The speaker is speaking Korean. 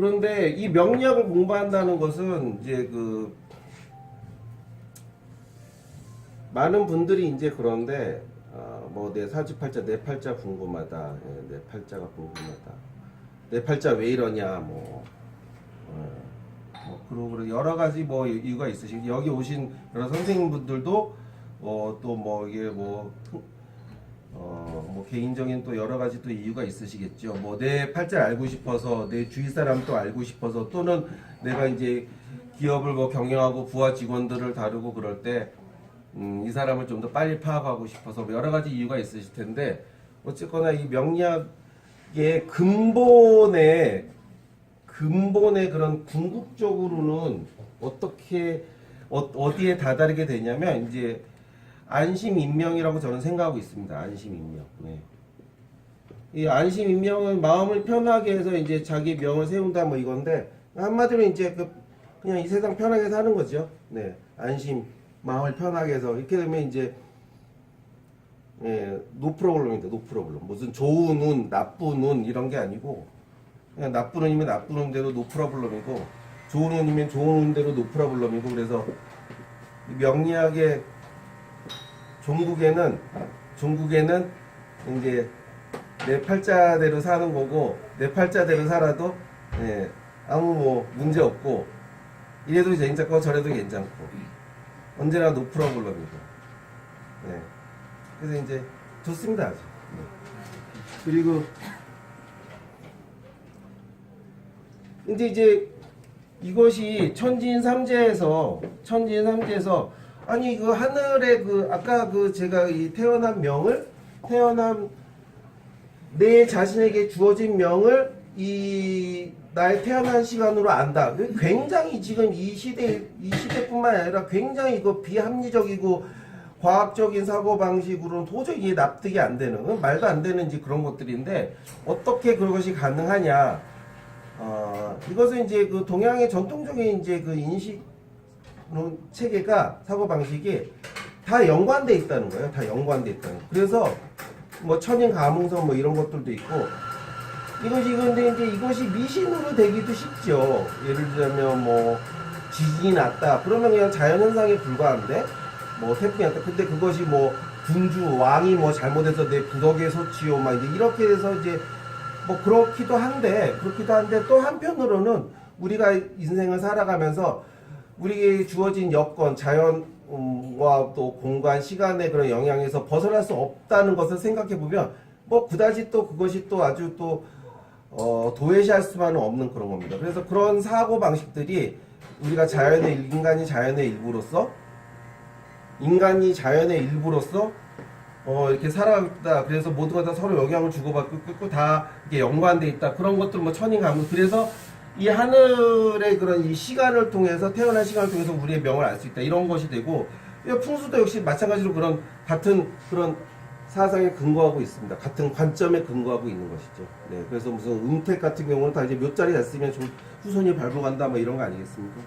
그런데 이 명리학을 공부한다는 것은 이제 그 많은 분들이 이제 그런데 어, 뭐내 사주팔자 내 팔자 궁금하다. 예, 내 팔자가 궁금하다. 내 팔자 왜 이러냐 뭐, 어, 뭐 그러고 여러 가지 뭐 이유가 있으시고 여기 오신 여러 선생님분들도 어, 또 뭐 이게 뭐 어, 뭐 개인적인 또 여러 가지 또 이유가 있으시겠죠. 뭐 내 팔자를 알고 싶어서 내 주위 사람 또 알고 싶어서 또는 내가 이제 기업을 뭐 경영하고 부하 직원들을 다루고 그럴 때 음, 이 사람을 좀 더 빨리 파악하고 싶어서 뭐 여러 가지 이유가 있으실 텐데 어쨌거나 이 명리학의 근본의 근본의 그런 궁극적으로는 어떻게 어, 어디에 다다르게 되냐면 이제 안심 인명이라고 저는 생각하고 있습니다. 안심 인명. 네. 이 안심 인명은 마음을 편하게 해서 이제 자기 명을 세운다 뭐 이건데 한마디로 이제 그 그냥 이 세상 편하게 사는 거죠. 네. 안심 마음을 편하게 해서 이렇게 되면 이제 예, 노 프로블럼입니다. 노 프로블럼. 무슨 좋은 운, 나쁜 운 이런 게 아니고 그냥 나쁜 운이면 나쁜 운대로 노 프로블럼이고 좋은 운이면 좋은 운대로 노 프로블럼이고 그래서 이 명리학의 종국에는 종국에는 이제 내 팔자대로 사는 거고 내 팔자대로 살아도 예, 아무 뭐 문제 없고 이래도 괜찮고 저래도 괜찮고 언제나 노 프로블럼이고 네. 그래서 이제 좋습니다 아주 네. 그리고 근데 이제 이것이 천진 삼재에서 천진 삼재에서 아니 그 하늘의 그 아까 그 제가 이 태어난 명을 태어난 내 자신에게 주어진 명을 이 나의 태어난 시간으로 안다. 그 굉장히 지금 이 시대 이 시대뿐만 아니라 굉장히 이거 비합리적이고 과학적인 사고 방식으로는 도저히 납득이 안 되는 그건 말도 안 되는 이제 그런 것들인데 어떻게 그것이 가능하냐? 어, 이것은 이제 그 동양의 전통적인 이제 그 인식 그런 체계가 사고 방식이 다 연관돼 있다는 거예요. 다 연관돼 있다는. 거. 그래서 뭐 천인 가문성 뭐 이런 것들도 있고 이것이 근데 이제 이것이 미신으로 되기도 쉽죠. 예를 들자면 뭐 지진이 났다. 그러면 그냥 자연 현상에 불과한데 뭐 태풍이 났다. 근데 그것이 뭐 군주 왕이 뭐 잘못해서 내 부덕에 소치요 막 이제 이렇게 돼서 이제 뭐 그렇기도 한데 그렇기도 한데 또 한편으로는 우리가 인생을 살아가면서 우리에게 주어진 여건, 자연과 또 공간, 시간의 그런 영향에서 벗어날 수 없다는 것을 생각해 보면 뭐 그다지 또 그것이 또 아주 또 어, 도외시할 수만은 없는 그런 겁니다. 그래서 그런 사고 방식들이 우리가 자연의 일- 인간이 자연의 일부로서 인간이 자연의 일부로서 어, 이렇게 살아가다 그래서 모두가 다 서로 영향을 주고받고 있고 다 이게 연관돼 있다 그런 것들 뭐 천인 가문 그래서 이 하늘의 그런 이 시간을 통해서 태어난 시간을 통해서 우리의 명을 알 수 있다 이런 것이 되고 이 풍수도 역시 마찬가지로 그런 같은 그런 사상에 근거하고 있습니다. 같은 관점에 근거하고 있는 것이죠. 네, 그래서 무슨 음택 같은 경우는 다 이제 몇 자리 됐으면 좀 후손이 밟아간다 뭐 이런 거 아니겠습니까?